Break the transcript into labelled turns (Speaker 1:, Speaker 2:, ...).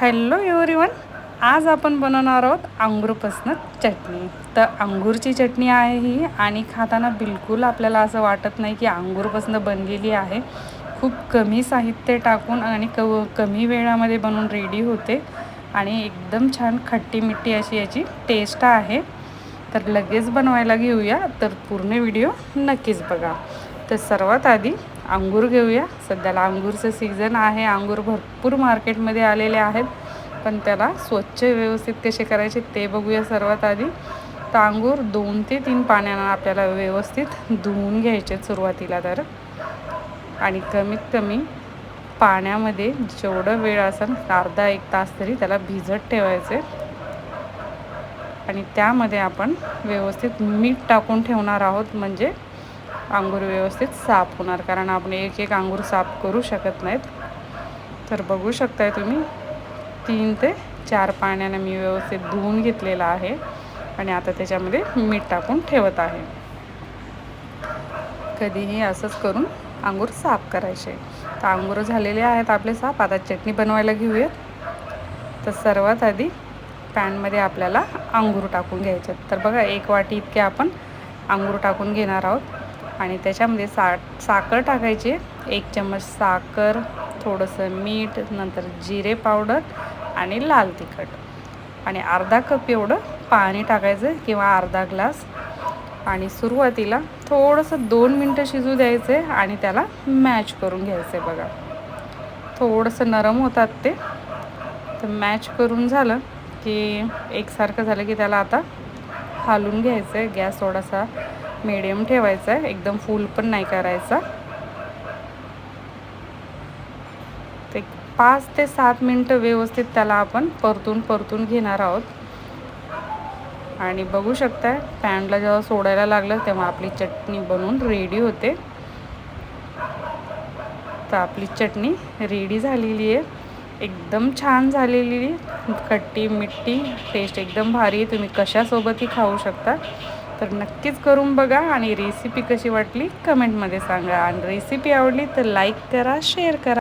Speaker 1: Hello everyone आज आपण बनवणार आहोत अंगूरपासनं चटणी. तर अंगूरची चटणी आहे ही आणि खाताना बिलकुल आपल्याला असं वाटत नाही की अंगूरपासनं बनलेली आहे. खूप कमी साहित्य टाकून आणि क कमी वेळामध्ये बनवून रेडी होते आणि एकदम छान खट्टी मिट्टी अशी याची टेस्ट आहे. तर लगेच बनवायला घेऊया तर पूर्ण व्हिडिओ नक्कीच बघा. तर सर्वात आधी अंगूर घेऊया. सध्याला अंगूरचं सीझन आहे. अंगूर भरपूर मार्केटमध्ये आलेले आहेत. पण त्याला स्वच्छ व्यवस्थित कसे करायचे ते बघूया सर्वात आधी. तर अंगूर दोन ते तीन पाण्यानं आपल्याला व्यवस्थित धुवून घ्यायचे सुरुवातीला तर. आणि कमीत कमी पाण्यामध्ये जेवढं वेळ असेल अर्धा एक तास तरी त्याला भिजत ठेवायचे. आणि त्यामध्ये आपण व्यवस्थित मीठ टाकून ठेवणार आहोत. म्हणजे अंगूर व्यवस्थित साफ होणार कारण आपण एक एक अंगूर साफ करू शकत नाहीत. तर बघू शकताय तुम्ही तीन ते चार पाण्यानं मी व्यवस्थित धुवून घेतलेला आहे आणि आता त्याच्यामध्ये मीठ टाकून ठेवत आहे. कधीही असंच करून अंगूर साफ करायचे. तर अंगूर झालेले आहेत आपले साफ आता चटणी बनवायला घेऊयात. तर सर्वात आधी पॅनमध्ये आपल्याला अंगूर टाकून घ्यायचे तर बघा एक वाटी इतके आपण अंगूर टाकून घेणार आहोत. आणि त्याच्यामध्ये सा साखर टाकायची. एक चम्मच साखर थोडंसं मीठ नंतर जिरे पावडर आणि लाल तिखट. आणि अर्धा कप एवढं पाणी टाकायचं किंवा अर्धा ग्लास. आणि सुरुवातीला थोडंसं दोन मिनटं शिजू द्यायचं आहे आणि त्याला मॅच करून घ्यायचं आहे बघा. थोडंसं नरम होतात ते. तर मॅच करून झालं की एकसारखं झालं की त्याला आता हालून घ्यायचं आहे गॅस थोडासा. मीडियम ठेवायचा आहे. एकदम फुल पण नाही करायचा. ते पाच ते सात मिनटं व्यवस्थित त्याला आपण परतून परतून घेणार आहोत. आणि बघू शकताय पॅनला जेव्हा सोडायला लागलं तेव्हा आपली चटणी बनवून रेडी होते. तर आपली चटणी रेडी झालेली आहे. एकदम छान झालेली खट्टी मिठी टेस्ट एकदम भारी आहे. तुम्ही कशासोबतही खाऊ शकता. तर नक्कीच करून बघा आणि रेसिपी कशी वाटली कमेंटमध्ये सांगा. आणि रेसिपी आवडली तर लाईक करा शेअर करा.